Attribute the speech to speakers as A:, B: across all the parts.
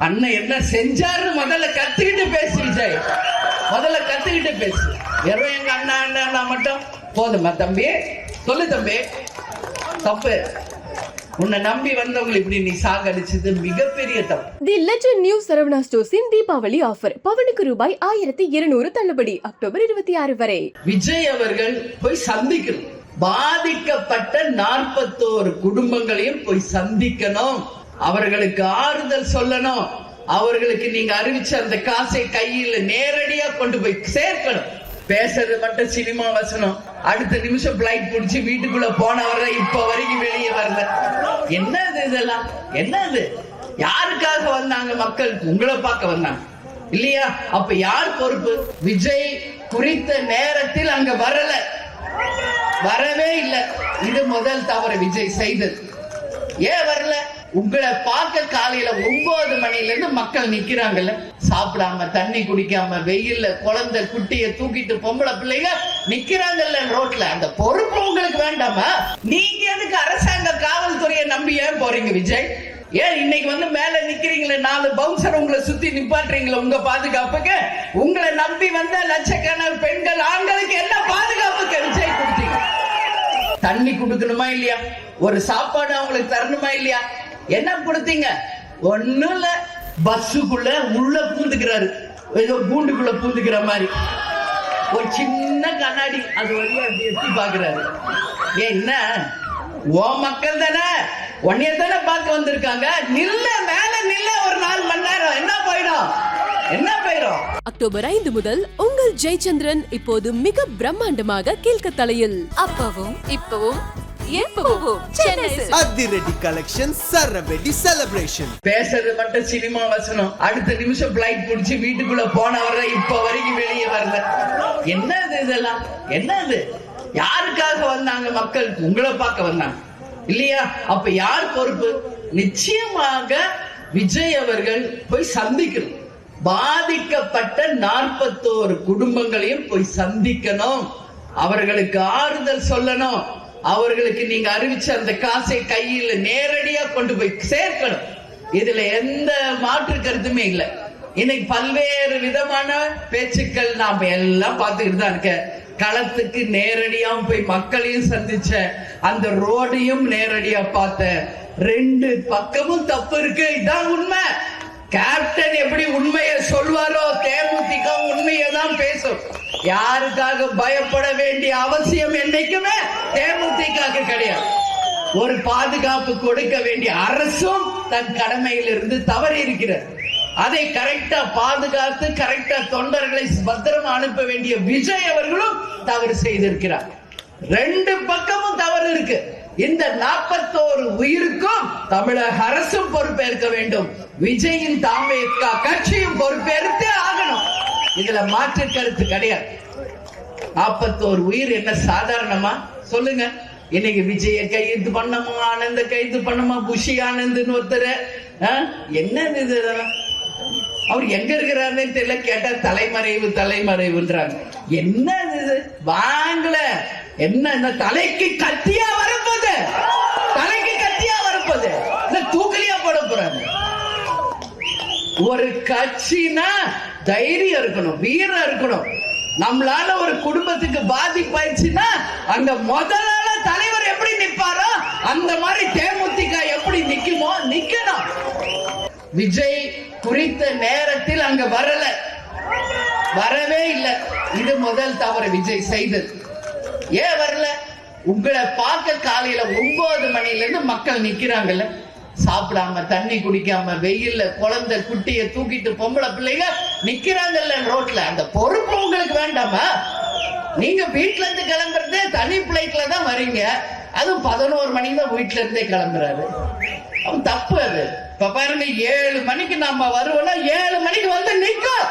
A: அண்ணன் என்ன செஞ்சாரு முதல்ல கத்துக்கிட்டு பேசு விஜய். முதல்ல கத்துக்கிட்டு பேசு. வெறும் எங்க அண்ணா அண்ணா அண்ணா மட்டும்? போதுமா தம்பி? சொல்லு தம்பி. தப்பு. உன்னை நம்பி வந்தவங்களை இப்படி நீ சாகடிச்சது மிகப்பெரிய தப்பு.
B: தி லெஜண்ட் நியூ சரவணா ஸ்டோர்ஸின் தீபாவளி ஆஃபர் பவனுக்கு ரூபாய் ஆயிரத்தி இருநூறு தள்ளுபடி அக்டோபர் இருபத்தி ஆறு வரை.
A: விஜய் அவர்கள் போய் சந்திக்கணும். பாதிக்கப்பட்ட நாற்பத்தோரு குடும்பங்களையும் போய் சந்திக்கணும். அவர்களுக்கு ஆறுதல் சொல்லணும். அவர்களுக்கு நீங்க அறிவிச்ச அந்த காசை கையில் நேரடியா கொண்டு போய் சேர்க்கணும். பேசுறது மட்டும் சினிமா வசனம். அடுத்த நிமிஷம் பிளைட் புடிச்சு வீட்டுக்குள்ள போனவர இப்ப வரைக்கும் வெளியே வரல. என்னது இதெல்லாம்? என்னது? யாருக்காக வந்தாங்க மக்கள்? உங்களை பார்க்க வந்தாங்க. இல்லையா? அப்ப யார் பொறுப்பு? விஜய் குறித்த நேரத்தில் அங்க வரல. வரவே இல்லை. இது முதல் தவறு விஜய் செய்தது. ஏன் வரல? உங்களை பார்க்க காலையில ஒன்பது மணில இருந்து மக்கள் நிக்கிறாங்கல்ல. சாப்பிடாம தண்ணி குடிக்காம வெயில்ல குழந்தை குட்டிய தூக்கிட்டு பொம்பளை பிள்ளைங்க நிக்கிறாங்கல்ல ரோட்ல. அந்த பொறுப்பு உங்களுக்கு வேண்டாமா? நீங்க எதுக்கு அரசாங்க காவல்துறையை நம்பி ஏன் போறீங்க விஜய்? ஏன் இன்னைக்கு வந்து மேல நிக்கிறீங்களே நாலு பவுன்சர் உங்களை சுத்தி நிப்பாட்டுறீங்களா உங்க பாதுகாப்புக்கு? உங்களை நம்பி வந்த லட்சக்கணக்கான பெண்கள் ஆண்களுக்கு என்ன பாதுகாப்புக்கு விஜய் கொடுத்தீங்க? தண்ணி கொடுக்கணுமா இல்லையா? ஒரு சாப்பாடு அவங்களுக்கு தரணுமா இல்லையா? என்ன கொடுத்தீங்க ஒண்ணும் இல்ல பஸ்ஸுக்குள்ள உள்ள பூந்துக்கிறாரு. ஏதோ கூண்டுக்குள்ள பூந்துக்கிற மாதிரி. ஒரு சின்ன கண்ணாடி அது வழியா எட்டி பாக்குறாரு என்ன? ஓ மக்கள் தானே? உன்னைய தானே பார்க்க வந்திருக்காங்க? நில்ல மேல நில்ல ஒரு நாலு மணி நேரம். என்ன போயிடும்? என்ன போயிடும்?
B: அக்டோபர் ஐந்து முதல் உங்கள் ஜெயச்சந்திரன் இப்போது மிக பிரம்மாண்டமாக கீழ்கத்தலையில்
C: அப்பவும் இப்பவும்.
D: அதிரடி கலெக்ஷன் சரவெடி செலிப்ரேஷன்
A: பேசுறது மட்டும் சினிமா வசனம். அடுத்த நிமிஷம் பிளைட் புடிச்சு வீட்டுக்குள்ள போனவர இப்ப வரைக்கும் வெளியே வரல. என்னது இதெல்லாம்? என்னது? யாருக்காக வந்தாங்க மக்கள்? உங்களை பார்க்க வந்தாங்க. இல்லையா? அப்ப யார் பொறுப்பு? நிச்சயமாக விஜய் அவர்கள் போய் சந்திக்கணும். பாதிக்கப்பட்ட நாற்பத்தோரு குடும்பங்களையும் போய் சந்திக்கணும். அவர்களுக்கு ஆறுதல் சொல்லணும். அவர்களுக்கு நீங்க அறிவிச்ச அந்த காசை கையில் நேரடியா கொண்டு போய் சேர்க்கணும். இதுல எந்த மாற்று கருத்துமே இல்லை. இன்னைக்கு பல்வேறு விதமான பேச்சுக்கள் நாம எல்லாம் பார்த்துக்கிட்டு தான் இருக்க களத்துக்கு நேரடியா போய் மக்களையும் சந்திச்ச அந்த ரோடையும் நேரடியா பார்த்த ரெண்டு பக்கமும் தப்பு இருக்கு. இதான் உண்மை. கேப்டன் எப்படி உண்மையை சொல்வாரோ தேமுதிக உண்மையை தான் பேசும். யாருக்காக பயப்பட வேண்டிய அவசியம் என்னைக்குமே தேமுதிக கிடையாது. ஒரு பாதுகாப்பு கொடுக்க வேண்டிய அரசும் தன் கடமையிலிருந்து தவறி இருக்கிறது அதை கரெக்டா பாதுகாத்து கரெக்டா தொண்டர்களை பத்திரமா அனுப்ப வேண்டிய விஜய் அவர்களும் தவறு செய்திருக்கிறார். ரெண்டு பக்கமும் தவறு இருக்கு. இந்த நாற்பத்தோரு உயிருக்கும் தமிழக அரசும் பொறுப்பேற்க வேண்டும். விஜயின் தாமேக்கா கட்சியும் பொறுப்பேற்று ஆகணும். இதுல மாற்று கருத்து கிடையாது. நாற்பத்தோரு உயிர் என்ன சாதாரணமா? சொல்லுங்க. இன்னைக்கு விஜய கைது பண்ணமா ஆனந்த கைது பண்ணமா புஷி ஆனந்த்னு ஒருத்தர். என்னது இது அவர் எங்க இருக்கிறாருன்னு தெரியல. கேட்டா தலைமறைவு தலைமறைவுன்றாங்க. என்ன இது? வாங்கல. என்ன இந்த தலைக்கு கத்தியா வரப்போது தலைக்கு கத்தியா வரப்போது இல்ல தூக்கலியா போட போறாங்க ஒரு கட்சினா தைரியம் இருக்கணும் வீரம் இருக்கணும். நம்மளால ஒரு குடும்பத்துக்கு பாதிப்பாயிடுச்சுன்னா அங்க முதலால தலைவர் எப்படி நிப்பாரோ அந்த மாதிரி தேமுதிக எப்படி நிக்குமோ நிக்கணும். விஜய் குறித்த நேரத்தில் அங்க வரல. வரவே இல்லை. இது முதல் தவறு விஜய் செய்தது. ஏன் வரல? உங்களை பார்க்க காலையில ஒன்பது மணில இருந்து மக்கள் நிக்கிறாங்கல்ல. சாப்பிடாம தண்ணி குடிக்காம வெயில்ல குழந்தை குட்டிய தூக்கிட்டு பொம்பளை பிள்ளைங்க நிக்கிறாங்கல்ல ரோட்ல. அந்த பொறுப்பு உங்களுக்கு வேண்டாமா? நீங்க வீட்டுல இருந்து கிளம்புறதே தனி பிளைட்ல தான் வரீங்க. அதுவும் பதினோரு மணிக்கு தான் வீட்டுல இருந்தே கிளம்புறாரு. அவன் தப்பு அது. இப்ப பாருங்க ஏழு மணிக்கு நாம வருவோம்னா ஏழு மணிக்கு வந்து நிக்கும்.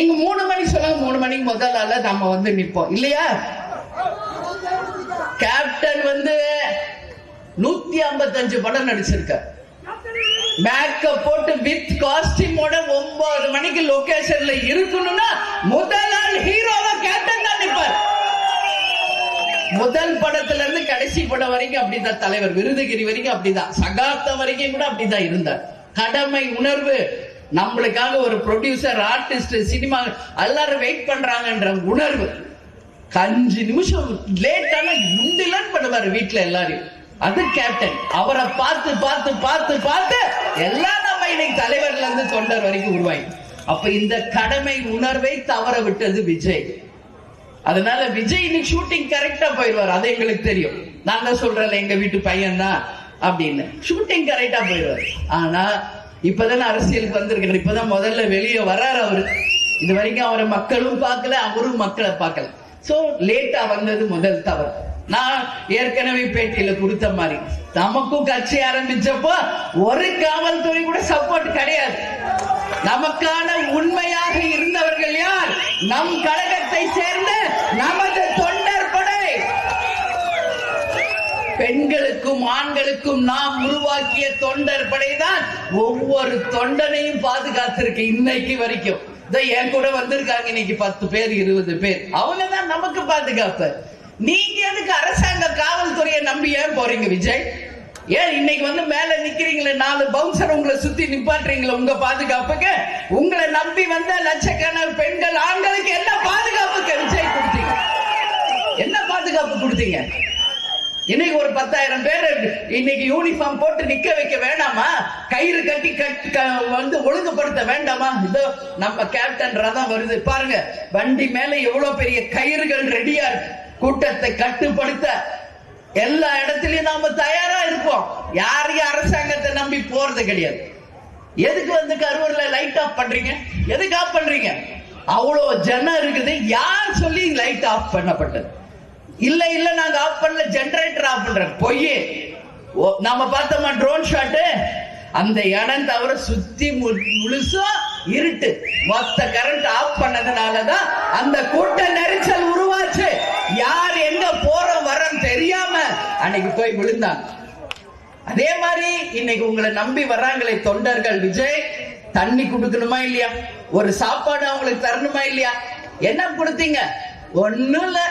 A: நீங்க மூணு மணிக்கு சொல்ல மூணு மணிக்கு முதல் ஆள நம்ம வந்து நிப்போம். இல்லையா? கேப்டன் வந்து நூத்தி ஐம்பத்தஞ்சு படம் நடிச்சிருக்க மேக்கப் போட்டு வித் காஸ்டியூமோட ஒன்பது மணிக்கு லொகேஷன்ல இருக்கணும்னா முதல் ஆள் ஹீரோவா கேப்டன் தான் நிப்பார். முதல் படத்துல இருந்து கடைசி படம் வரைக்கும் அப்படிதான் தலைவர். விருதுகிரி வரைக்கும் அப்படிதான் சகாப்தம் வரைக்கும் கூட அப்படிதான் இருந்தார். கடமை உணர்வு நம்மளுக்காக ஒரு ப்ரொடியூசர் ஆர்டிஸ்ட் சினிமா எல்லாரும் வெயிட் பண்றாங்கன்ற உணர்வு. அஞ்சு நிமிஷம் லேட்டான முண்டிலன்னு பண்ணுவார் வீட்டுல எல்லாரையும். அது கேப்டன் அவரை பார்த்து பார்த்து பார்த்து பார்த்து எல்லாம் நம்ம இன்னைக்கு தலைவர்ல இருந்து தொண்டர் வரைக்கும் உருவாய் அப்ப இந்த கடமை உணர்வை தவற விட்டது விஜய். அதனால விஜய் இன்னைக்கு ஷூட்டிங் கரெக்டா போயிடுவார். அது எங்களுக்கு தெரியும். நான் தான் சொல்றேன்ல எங்க வீட்டு பையன் தான் அப்படின்னு ஷூட்டிங் கரெக்டா போயிடுவார். ஆனா இப்பதானே அரசியலுக்கு வந்திருக்கிறார். இப்பதான் முதல்ல வெளியே வர்றாரு அவரு. இது வரைக்கும் அவரை மக்களும் பார்க்கல அவரும் மக்களை பார்க்கல. சோ லேட்டா வந்தது முதல் தவறு. நான் ஏற்கனவே பேட்டியில கொடுத்த மாதிரி நமக்கும் கட்சி ஆரம்பிச்சப்போ ஒரு காவல்துறை கூட சப்போர்ட் கிடையாது. நமக்கான உண்மையாக இருந்தவர்கள் யார்? நம் கழகத்தை சேர்ந்த நமது தொண்டர் படை. பெண்களுக்கும் ஆண்களுக்கும் நாம் உருவாக்கிய தொண்டர் படைதான் ஒவ்வொரு தொண்டனையும் பாதுகாத்திருக்கு இன்னைக்கு வரைக்கும். என் கூட வந்திருக்காங்க இன்னைக்கு பத்து பேர் இருபது பேர். அவங்க தான் நமக்கு பாதுகாப்பு. நீங்க எதுக்கு அரசாங்க காவல்துறையை நம்பி ஏன் போறீங்க விஜய்? ஏன் இன்னைக்கு வந்து மேல நிக்கிறீங்களே நாலு பவுன்சர் உங்களை சுத்தி நிப்பாட்டுறீங்களே உங்க பாதுகாப்புக்கு? உங்களை நம்பி வந்த லட்சக்கணக்கான பெண்கள் ஆண்களுக்கு என்ன பாதுகாப்புக்கு விஜய் கொடுத்தீங்க? என்ன பாதுகாப்பு கொடுத்தீங்க? இன்னைக்கு ஒரு பத்தாயிரம் பேர் இன்னைக்கு யூனிஃபார்ம் போட்டு நிக்க வைக்க வேண்டாமா கயிறு கட்டி கட் வந்து ஒழுங்குபடுத்த வேண்டாமா? இதோ நம்ம கேப்டன் ரதம் வருது. பாருங்க வண்டி மேல எவ்வளவு பெரிய கயிறுகள் ரெடியா இருக்கு. கூட்டத்தை கட்டுப்படுத்த எல்லா இடத்துலயும் நாம தயாரா இருப்போம். யாரையும் அரசாங்கத்தை நம்பி போறது கிடையாது. எதுக்கு வந்து கரூர்ல லைட் ஆஃப் பண்றீங்க? எதுக்கு ஆஃப் பண்றீங்க? அவ்வளவு ஜனம் இருக்குது. யார் சொல்லி லைட் ஆஃப் பண்ணப்பட்டது? இல்ல இல்ல நாங்க ஆஃப் பண்ணல ஜெனரேட்டர் ஆஃப் பண்றோம். பொய் ஓ, நாம பார்த்தோமா ட்ரோன் ஷாட் அந்த இடம் தவிர சுத்தி மு- முழுசும் இருட்டு. மொத்த கரண்ட் ஆஃப் பண்ணதுனாலதான் அந்த கூட்ட நெரிச்சல் உருவாச்சு. யார் எங்க போறோம் வரோம் தெரியாம அன்னைக்கு போய் விழுந்தாங்க அதே மாதிரி இன்னைக்கு உங்களை நம்பி வர்றாங்களே தொண்டர்கள் விஜய் தண்ணி கொடுக்கணுமா இல்லையா? ஒரு சாப்பாடு அவங்களுக்கு தரணுமா இல்லையா? என்ன கொடுத்தீங்க? ஒண்ணும் இல்லை.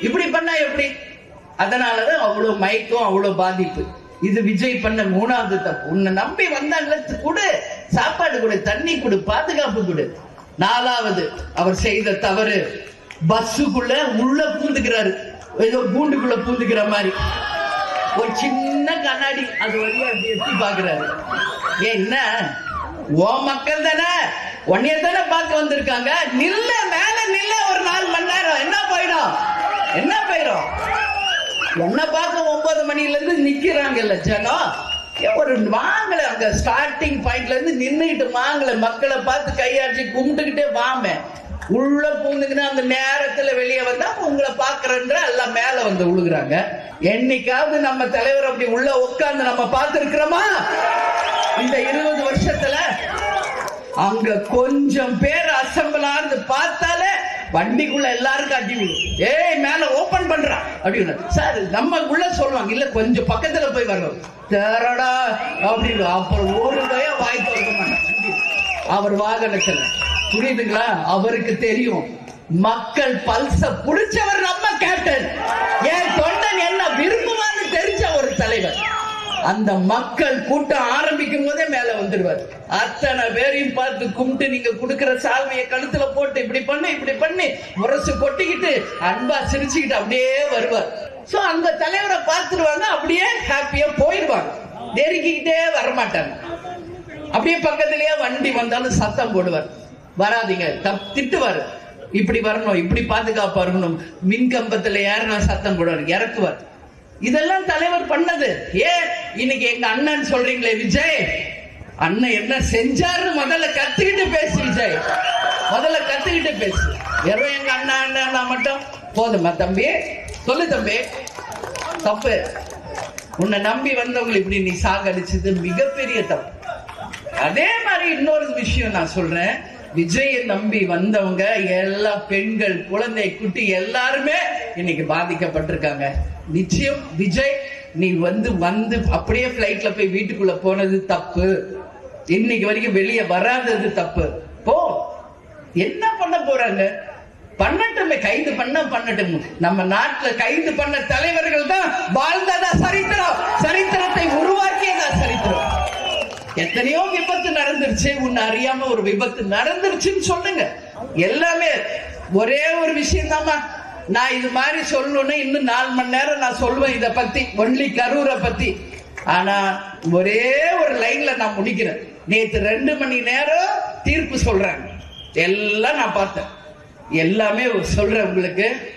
A: இப்படி பண்ணா எப்படி? அதனாலதான் அவ்வளவு மயக்கம் அவ்வளவு பாதிப்பு. இது விஜய் பண்ண மூணாவது தப்பு. உன்னை நம்பி வந்தாங்க கொடு சாப்பாடு கொடு தண்ணி கொடு பாதுகாப்பு கொடு. நாலாவது அவர் செய்த தவறு. பஸ்ஸுக்குள்ள உள்ள பூந்துக்கிறாரு. ஏதோ கூண்டுக்குள்ள பூந்துக்கிற மாதிரி. ஒரு சின்ன கண்ணாடி அது வழியா எட்டி பாக்குறாரு என்ன? ஓ மக்கள் தானே? உன்னைய தானே பார்க்க வந்திருக்காங்க? நில்ல மேல நில்ல ஒரு நாலு மணி நேரம். என்ன போயிடும்? என்ன பயிரும்? என்ன பார்க்க ஒன்பது மணில இருந்து நிக்கிறாங்கல்ல ஜனம். ஒரு வாங்கல அங்க ஸ்டார்டிங் பாயிண்ட்ல இருந்து நின்னுகிட்டு வாங்கல மக்களை பார்த்து கையாற்றி கும்பிட்டுக்கிட்டே வாமே. உள்ள பூந்துக்கினா அந்த நேரத்துல வெளியே வந்தா உங்களை பாக்குறன்ற எல்லாம் மேல வந்து விழுகுறாங்க என்னைக்காவது நம்ம தலைவர் அப்படி உள்ள உட்கார்ந்து நம்ம பார்த்திருக்கிறோமா? இந்த இருபது வருஷத்துல அங்க கொஞ்சம் பேர் அசம்பிளா இருந்து பார்த்தாலே வண்டிக்குள்ள எல்லாரும் காட்டி விடும். ஏய் மேல ஓபன் பண்றா. அப்படின்னு சார் நம்ம உள்ள சொல்லுவாங்க. இல்ல கொஞ்சம் பக்கத்துல போய் வரணும். தேரடா அப்படின்னு. அப்புறம் ஒரு பயம் வாய் திறக்க மாட்டாங்க அவர் வாகனத்துல. புரியுதுங்களா? அவருக்கு தெரியும். மக்கள் பல்ச புடிச்சவர் நம்ம கேப்டன் ஏன் தொண்டன் என்ன விரும்புவான்னு தெரிஞ்ச ஒரு தலைவர். அந்த மக்கள் கூட்டம் ஆரம்பிக்கும் போதே மேல வந்துடுவார். அத்தனை பேரையும் பார்த்து கும்பிட்டு நீங்க கொடுக்கிற சால்வையை கழுத்துல போட்டு இப்படி பண்ணு இப்படி பண்ணி முரசு கொட்டிக்கிட்டு அன்பா சிரிச்சுக்கிட்டு அப்படியே வருவார். சோ அந்த தலைவரை பார்த்துருவாங்க அப்படியே ஹாப்பியா போயிடுவாங்க. நெருக்கிக்கிட்டே வரமாட்டாங்க. அப்படியே பக்கத்திலேயே வண்டி வந்தாலும் சத்தம் போடுவார். வராதீங்க தப் திட்டுவார். இப்படி வரணும் இப்படி பாதுகாப்பா இருக்கணும் மின் கம்பத்துல ஏறினா சத்தம் போடுவார் இறக்குவார். இதெல்லாம் தலைவர் பண்ணது. ஏன்? இன்னைக்கு எங்க அண்ணன் சொல்றீங்களே விஜய்? அண்ணன் என்ன செஞ்சாருன்னு முதல்ல கத்துக்கிட்டு பேசு விஜய். முதல்ல கத்துக்கிட்டு பேசு. வெறும் எங்க அண்ணா அண்ணா மட்டும்? போதுமா தம்பி? சொல்லு தம்பி. தப்பு. உன்னை நம்பி வந்தவங்களை இப்படி நீ சாகடிச்சது மிகப்பெரிய தப்பு. அதே மாதிரி இன்னொரு விஷயம் நான் சொல்றேன். விஜயை நம்பி வந்தவங்க எல்லா பெண்கள் குழந்தை குட்டி எல்லாருமே இன்னைக்கு பாதிக்கப்பட்டிருக்காங்க. நிச்சயம் விஜய் நீ வந்து வந்து அப்படியே பிளைட்ல போய் வீட்டுக்குள்ள போனது தப்பு. இன்னைக்கு வரைக்கும் வெளியே வராதது தப்பு. போ. என்ன பண்ண போறாங்க? பண்ணட்டுமே கைது பண்ண பண்ணட்டும். நம்ம நாட்டுல கைது பண்ண தலைவர்கள் தான் வாழ்ந்ததா சரித்திரம். சரித்திரத்தை உருவாக்கியதா சரித்திரம். எத்தனையோ விபத்து நடந்துருச்சு. உன்னை அறியாம ஒரு விபத்து நடந்துருச்சுன்னு சொல்லுங்க. எல்லாமே ஒரே ஒரு விஷயம் நான் இது மாதிரி சொல்லணும்னு இன்னும் நாலு மணி நேரம் நான் சொல்லுவேன் இதை பத்தி. ஒன்லி கரூரை பத்தி. ஆனா ஒரே ஒரு லைன்ல நான் முடிக்கிறேன். நேத்து ரெண்டு மணி நேரம் தீர்ப்பு சொல்றாங்க. எல்லாம் நான் பார்த்தேன். எல்லாமே சொல்றேன் உங்களுக்கு.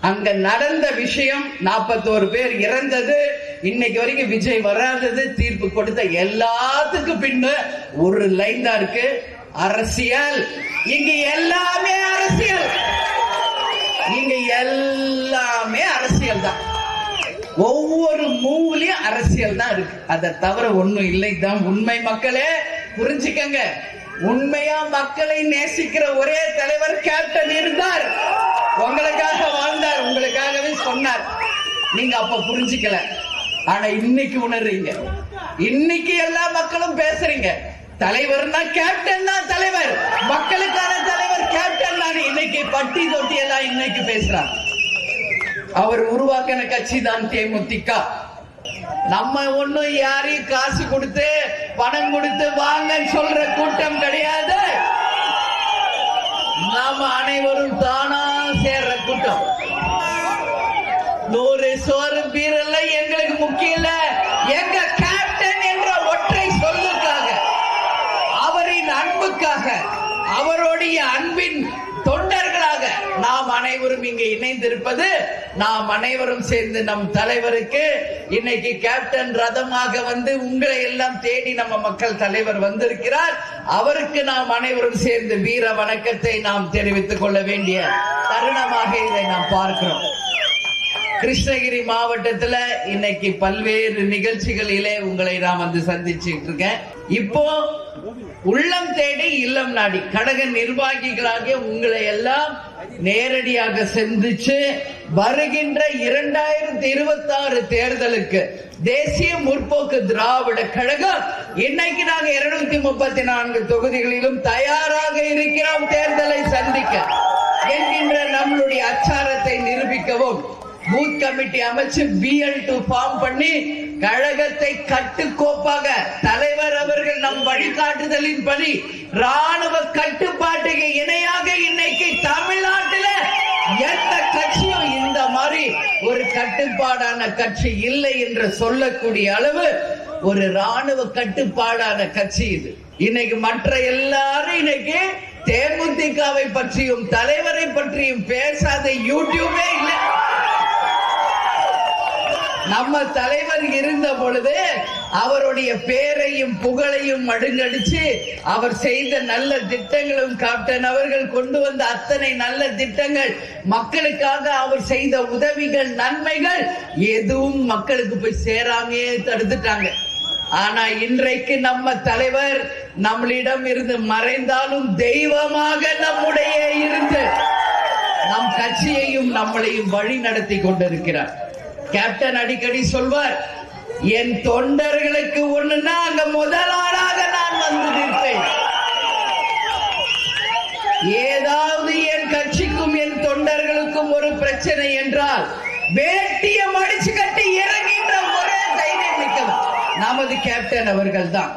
A: அங்க நடந்த விஷயம் நாற்பத்தோரு பேர் இறந்தது. இன்னைக்கு வரைக்கும் விஜய் வராதது தீர்ப்பு கொடுத்த எல்லாத்துக்கும் பின்னு ஒரு லைன் தான் இருக்கு. அரசியல். இங்க எல்லாமே அரசியல். இங்க எல்லாமே அரசியல் தான். ஒவ்வொரு மூவிலையும் அரசியல் தான் இருக்கு. அதை தவிர ஒண்ணும் இல்லை தான். உண்மை மக்களே புரிஞ்சுக்கங்க. உண்மையா மக்களை நேசிக்கிற ஒரே தலைவர் கேப்டன் இருந்தார். உங்களுக்காக வாழ்ந்தார் உங்களுக்காகவே சொன்னார். நீங்க அப்ப புரிஞ்சுக்கல. ஆனா இன்னைக்கு உணர்றீங்க. இன்னைக்கு எல்லா மக்களும் பேசுறீங்க. தலைவர்னா கேப்டன் தான் தலைவர். மக்களுக்கான தலைவர் கேப்டன் தான். இன்னைக்கு பட்டி தொட்டி எல்லாம் இன்னைக்கு பேசுறாங்க. அவர் உருவாக்கின கட்சி தான் தேமுதிக. நம்ம ஒண்ணும் யாரையும் காசு கொடுத்து பணம் கொடுத்து வாங்கன்னு சொல்ற கூட்டம் கிடையாது. நாம அனைவரும் தானா முக்கியம் எங்க கேப்டன் என்ற ஒற்றை சொல்லுக்காக அவரின் அன்புக்காக அவருடைய அன்பின் தொண்டர்களாக நாம் அனைவரும் இங்கு இணைந்திருப்பது நாம் அனைவரும் சேர்ந்து நம் தலைவருக்கு இன்னைக்கு கேப்டன் ரதமாக வந்து உங்களை எல்லாம் தேடி நம்ம மக்கள் தலைவர் வந்திருக்கிறார். அவருக்கு நாம் அனைவரும் சேர்ந்து வீர வணக்கத்தை நாம் தெரிவித்துக் கொள்ள வேண்டிய தருணமாக இதை நாம் பார்க்கிறோம். கிருஷ்ணகிரி மாவட்டத்துல இன்னைக்கு பல்வேறு நிகழ்ச்சிகளிலே உங்களை நான் வந்து சந்திச்சுட்டு இருக்கேன். இப்போ உள்ளம் தேடி இல்லம் நாடி கடக நிர்வாகிகளாகிய உங்களை எல்லாம் நேரடியாக சந்திச்சு வருகின்ற இரண்டாயிரத்தி இருபத்தி ஆறு தேர்தலுக்கு தேசிய முற்போக்கு திராவிட கழகம் இன்னைக்கு நாங்க இருநூத்தி முப்பத்தி நான்கு தொகுதிகளிலும் தயாராக இருக்கிறோம் தேர்தலை சந்திக்க என்கின்ற நம்மளுடைய அச்சாரத்தை நிரூபிக்கவும் பூத் கமிட்டி அமைச்சு பிஎல் டு ஃபார்ம் பண்ணி கழகத்தை கட்டுக்கோப்பாக தலைவர் அவர்கள் நம் வழிகாட்டுதலின் படி ராணுவ கட்டுப்பாட்டுக்கு இணையாக இன்னைக்கு தமிழ்நாட்டில் எந்த கட்சியும் இந்த மாதிரி ஒரு கட்டுப்பாடான கட்சி இல்லை என்று சொல்லக்கூடிய அளவு ஒரு ராணுவ கட்டுப்பாடான கட்சி இது. இன்னைக்கு மற்ற எல்லாரும் இன்னைக்கு தேமுதிகவை பற்றியும் தலைவரை பற்றியும் பேசாத யூடியூபே இல்லை. நம்ம தலைவர் இருந்த பொழுது அவருடைய பேரையும் புகழையும் மடுங்கடிச்சு அவர் செய்த நல்ல திட்டங்களும் கேப்டன் அவர்கள் கொண்டு வந்த அத்தனை நல்ல திட்டங்கள் மக்களுக்காக அவர் செய்த உதவிகள் நன்மைகள் எதுவும் மக்களுக்கு போய் சேராமையே தடுத்துட்டாங்க. ஆனா இன்றைக்கு நம்ம தலைவர் நம்மளிடம் இருந்து மறைந்தாலும் தெய்வமாக நம்முடைய இருந்து நம் கட்சியையும் நம்மளையும் வழி நடத்தி கொண்டிருக்கிறார். கேப்டன் அடிக்கடி சொல்வார் என் தொண்டர்களுக்கு ஒண்ணுன்னா அங்க முதல் ஆளாக நான் வந்து நிற்பேன். ஏதாவது என் கட்சிக்கும் என் தொண்டர்களுக்கும் ஒரு பிரச்சனை என்றால் வேட்டிய மடிச்சு கட்டி இறங்கின்ற ஒரே தைரியம் மிக்கவர் நமது கேப்டன் அவர்கள் தான்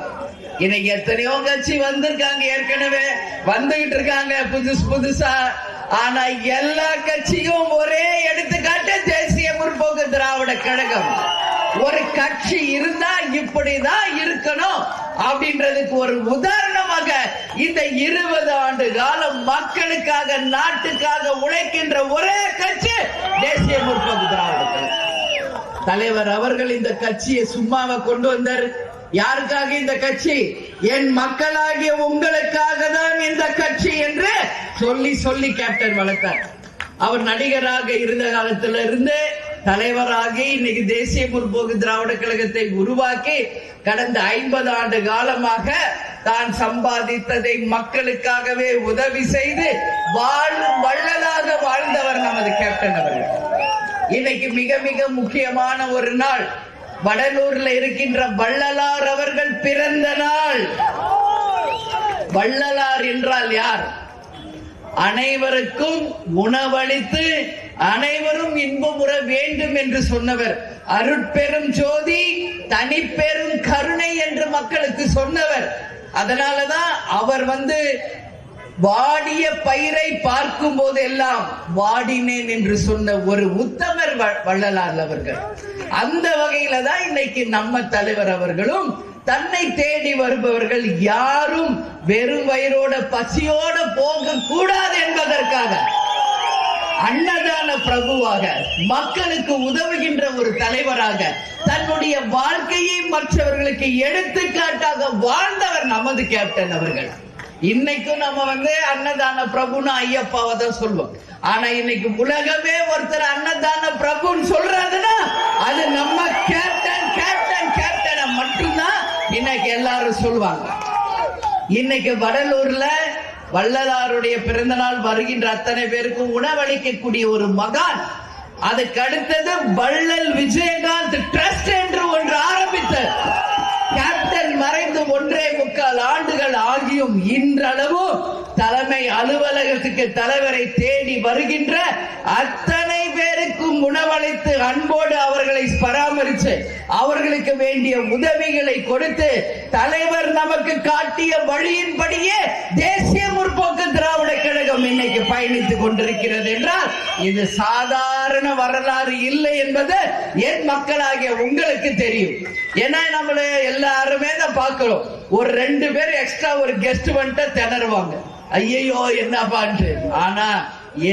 A: இன்னைக்கு எத்தனையோ கட்சி வந்திருக்காங்க ஏற்கனவே வந்துகிட்டு இருக்காங்க புதுசு புதுசா. ஆனா எல்லா கட்சியும் ஒரே எடுத்துக்க முற்போக்கு திராவிட கழகம். ஒரு கட்சி இருந்தா இப்படிதான் இருக்கணும் அப்படின்றதுக்கு ஒரு உதாரணமாக இந்த இருபது ஆண்டு காலம் மக்களுக்காக நாட்டுக்காக உழைக்கின்ற ஒரே கட்சி தேசிய முற்போக்கு திராவிட கழகம். தலைவர் அவர்கள் இந்த கட்சியை சும்மாவ கொண்டு வந்தார். யாருக்காக இந்த கட்சி? என் மக்களாகிய உங்களுக்காக தான் இந்த கட்சி என்று சொல்லி சொல்லி கேப்டன் வளர்த்தார். அவர் நடிகராக இருந்த காலத்துல இருந்து தலைவராகி இன்னைக்கு தேசிய முற்போக்கு திராவிட கழகத்தை உருவாக்கி கடந்த ஐம்பது ஆண்டு காலமாக தான் சம்பாதித்ததை மக்களுக்காகவே உதவி செய்து வாழும் வள்ளலாக வாழ்ந்தவர் நமது கேப்டன் அவர்கள். இன்னைக்கு மிக மிக முக்கியமான ஒரு நாள். வடலூர்ல இருக்கின்ற வள்ளலார் அவர்கள் பிறந்த நாள். வள்ளலார் என்றால் யார்? அனைவருக்கும் உணவளித்து அனைவரும் இன்பமுற வேண்டும் என்று சொன்னவர். அருட்பெரும் ஜோதி தனிப்பெரும் கருணை என்று மக்களுக்கு சொன்னவர். அதனாலதான் அவர் வந்து வாடிய பயிரை பார்க்கும் போதெல்லாம் வாடினேன் என்று சொன்ன ஒரு உத்தமர் வ- வள்ளலார் அவர்கள். அந்த வகையில தான் இன்னைக்கு நம்ம தலைவர் அவர்களும் தன்னை தேடி வருபவர்கள் யாரும் வெறும் வயிறோட பசியோட போக கூடாது என்பதற்காக அன்னதான பிரபுவாக மக்களுக்கு உதவுகின்ற ஒரு தலைவராக தன்னுடைய வாழ்க்கையை மற்றவர்களுக்கு எடுத்துக்காட்டாக வாழ்ந்தவர் நமது கேப்டன் அவர்கள். இன்னைக்கும் நம்ம வந்து அன்னதான பிரபுன்னு ஐயப்பாவை தான் சொல்லுவோம். ஆனா இன்னைக்கு உலகமே ஒருத்தர் அன்னதான பிரபுன்னு சொல்றாருன்னா அது நம்ம கேப்டன் கேப்டன் கேப்டனை மட்டும்தான் இன்னைக்கு எல்லாரும் சொல்லுவாங்க. இன்னைக்கு வடலூர்ல வள்ளலாருடைய பிறந்த நாள் வருகின்ற அத்தனை பேருக்கும் உணவளிக்கக்கூடிய ஒரு மகான். அதுக்கு அடுத்தது வள்ளல் விஜயகாந்த் ட்ரஸ்ட் என்று ஒன்று ஆரம்பித்த கேப்டன் மறைந்து ஒன்றே முக்கால் ஆண்டுகள் ஆகியும் இன்றளவும் தலைமை அலுவலகத்துக்கு தலைவரை தேடி வருகின்ற அத்தனை பேருக்கும் உணவளித்து அன்போடு அவர்களை பராமரித்து அவர்களுக்கு வேண்டிய உதவிகளை கொடுத்து தலைவர் நமக்கு காட்டிய வழியின்படியே தேசிய முற்போக்கு திராவிட கழகம் இன்னைக்கு பயணித்துக் கொண்டிருக்கிறது என்றால் இது சாதாரண வரலாறு இல்லை என்பது என் மக்களாகிய உங்களுக்கு தெரியும். ஏன்னா நம்மள எல்லாருமே தான் பார்க்கிறோம். ஒரு ரெண்டு பேர் எக்ஸ்ட்ரா ஒரு கெஸ்ட் வந்துட்டு திணறுவாங்க. ஐயோ என்னப்பான்ட்டு ஆனா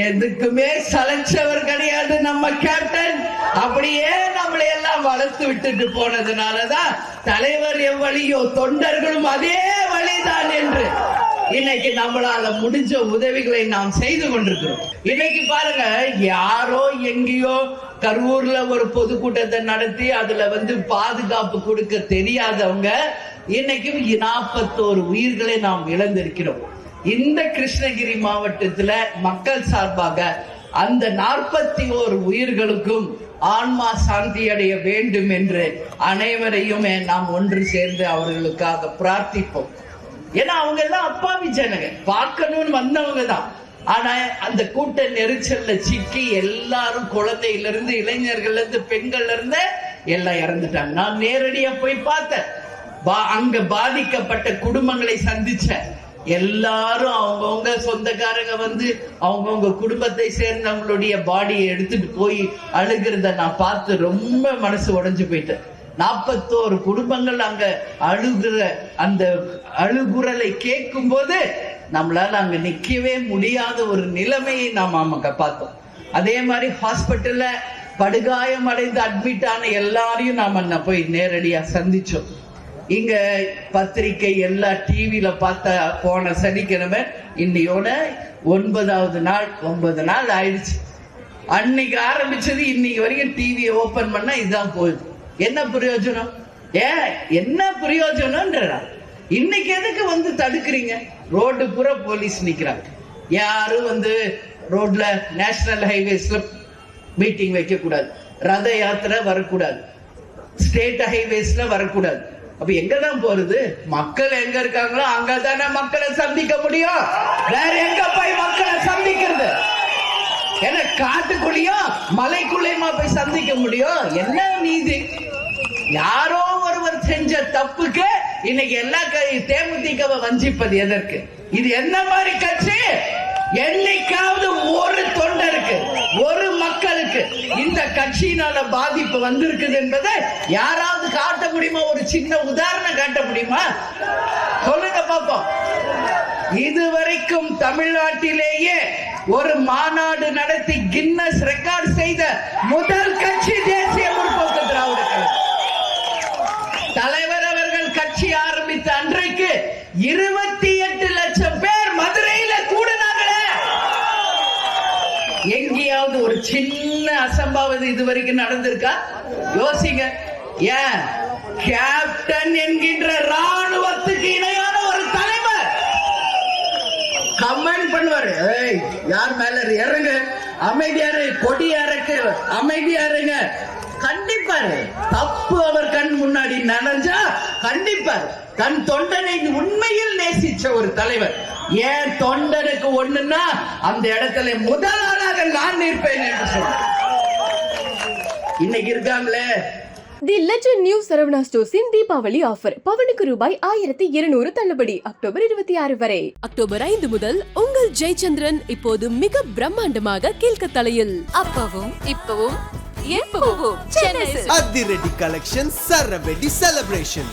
A: எதுக்குமே சலைச்சவர் கிடையாது நம்ம கேப்டன் அப்படியே நம்மளை எல்லாம் வளர்த்து விட்டுட்டு போனதுனாலதான் தலைவர் எவ்வழியோ தொண்டர்களும் அதே வழிதான் என்று. இன்னைக்கு நம்மளால முடிஞ்ச உதவிகளை நாம் செய்து கொண்டிருக்கிறோம். இன்னைக்கு பாருங்க யாரோ எங்கேயோ கரூர்ல ஒரு பொதுக்கூட்டத்தை நடத்தி அதுல வந்து பாதுகாப்பு கொடுக்க தெரியாதவங்க இன்னைக்கும் நாற்பத்தோரு உயிர்களை நாம் இழந்திருக்கிறோம். இந்த கிருஷ்ணகிரி மாவட்டத்துல மக்கள் சார்பாக அந்த நாற்பத்தி ஓரு உயிர்களுக்கும் ஆன்மா சாந்தி அடைய வேண்டும் என்று அனைவரையுமே நாம் ஒன்று சேர்ந்து அவர்களுக்காக பிரார்த்திப்போம். ஏன்னா அவங்க எல்லாம் அப்பாவி ஜனங்க. பார்க்கணும்னு வந்தவங்க தான் ஆனா அந்த கூட்ட நெரிச்சல்ல சிக்கி எல்லாரும் குழந்தையில இருந்து இளைஞர்கள்ல இருந்து பெண்கள்ல இருந்து எல்லாம் இறந்துட்டாங்க. நான் நேரடியா போய் பார்த்தேன். பா- அங்க பாதிக்கப்பட்ட குடும்பங்களை சந்திச்சேன். எல்லாரும் அவங்கவுங்க சொந்தக்காரங்க வந்து அவங்கவுங்க குடும்பத்தை சேர்ந்தவங்களுடைய பாடியை எடுத்துட்டு போய் அழுகிறத நான் பார்த்து ரொம்ப மனசு உடைஞ்சு போயிட்டேன். நாற்பத்தோரு குடும்பங்கள் அங்க அழுகிற அந்த அழுகுரலை கேட்கும் போது நம்மளால அங்க நிக்கவே முடியாத ஒரு நிலைமையை நாம் அங்க பார்த்தோம் அதே மாதிரி ஹாஸ்பிட்டல்ல படுகாயம் அடைந்து அட்மிட் ஆன எல்லாரையும் நாம என்ன போய் நேரடியா சந்திச்சோம். இங்க பத்திரிக்கை எல்லா டிவியில பார்த்த போன சனிக்கிழமை இன்னையோட ஒன்பதாவது நாள் ஒன்பது நாள் ஆயிடுச்சு. அன்னைக்கு ஆரம்பிச்சது இன்னைக்கு வரைக்கும் டிவியை ஓபன் பண்ணா இதுதான் போகுது. என்ன பிரயோஜனம்? ஏன் என்ன பிரயோஜனம்ன்றா இன்னைக்கு எதுக்கு வந்து தடுக்கிறீங்க? ரோடு பூரா போலீஸ் நிக்கிறாங்க. யாரும் வந்து ரோட்ல நேஷனல் ஹைவேஸ்ல மீட்டிங் வைக்க கூடாது ரத யாத்திரை வரக்கூடாது. ஸ்டேட் ஹைவேஸ்ல வரக்கூடாது. அப்ப எங்க தான் போறது? மக்கள் எங்க இருக்காங்களோ அங்க தானே மக்களை சந்திக்க முடியும். வேற எங்க போய் மக்களை சந்திக்கிறது? ஏன்னா காட்டுக்குள்ளேயும் மலைக்குள்ளேயுமா போய் சந்திக்க முடியும்? என்ன நீதி? யாரோ ஒருவர் செஞ்ச தப்புக்கு இன்னைக்கு எல்லா க- தேமுதிகவை வஞ்சிப்பது எதற்கு? இது என்ன மாதிரி கட்சி? என்னைக்காவது ஒரு தொண்டருக்கு ஒரு மக்களுக்கு இந்த கட்சியினால பாதிப்பு வந்திருக்குது என்பதை யாராவது காட்ட முடியுமா? ஒரு சின்ன உதாரணம் காட்ட முடியுமா? சொல்லுங்க பாப்போம். இதுவரைக்கும் தமிழ்நாட்டிலேயே ஒரு மாநாடு நடத்தி கின்னஸ் ரெக்கார்ட் செய்த முதல் கட்சி தேசிய முற்போக்கு தலைவர் அவர்கள் கட்சி ஆரம்பித்த அன்றைக்கு இருபத்தி எட்டு லட்சம் பேர் மதுரையில கூடினாங்களே எங்கேயாவது ஒரு சின்ன அசம்பாவிதம் இது வரைக்கும் நடந்திருக்கா? யோசிங்க. ஏன்? கேப்டன் என்கின்ற ராணுவத்துக்கு இணையான ஒரு தலைவர். கமெண்ட் பண்ணுவாரு. ஏய் யார் மேல இறங்க? அமைதியாரு கொடி இறக்கு. அமைதியாருங்க கண்டிப்பாரு. தப்பு அவர் கண் முன்னாடி நனைஞ்சா கண்டிப்பார் தன் தொண்டனை உண்மையில் நேசிச்ச ஒரு தலைவர். ஏன் தொண்டனுக்கு ஒண்ணுன்னா அந்த இடத்துல முதல் ஆளாக நான் நிற்பேன் என்று சொன்னார். இன்னைக்கு இருக்காங்களே?
B: தி லெஜண்ட் நியூ சரவணா ஸ்டோர்ஸின் தீபாவளி ஆஃபர் பவனுக்கு ரூபாய் ஆயிரத்தி இருநூறு தள்ளுபடி. அக்டோபர் இருபத்தி ஆறு வரை.
E: அக்டோபர் ஐந்து முதல் உங்கள் ஜெயச்சந்திரன் இப்போது மிக பிரம்மாண்டமாக கீழ்கத்தலையில்
C: அப்பவும் இப்பவும் எப்பவும் சென்னை
D: அதிரடி கலெக்ஷன் சரவெடி செலிப்ரேஷன்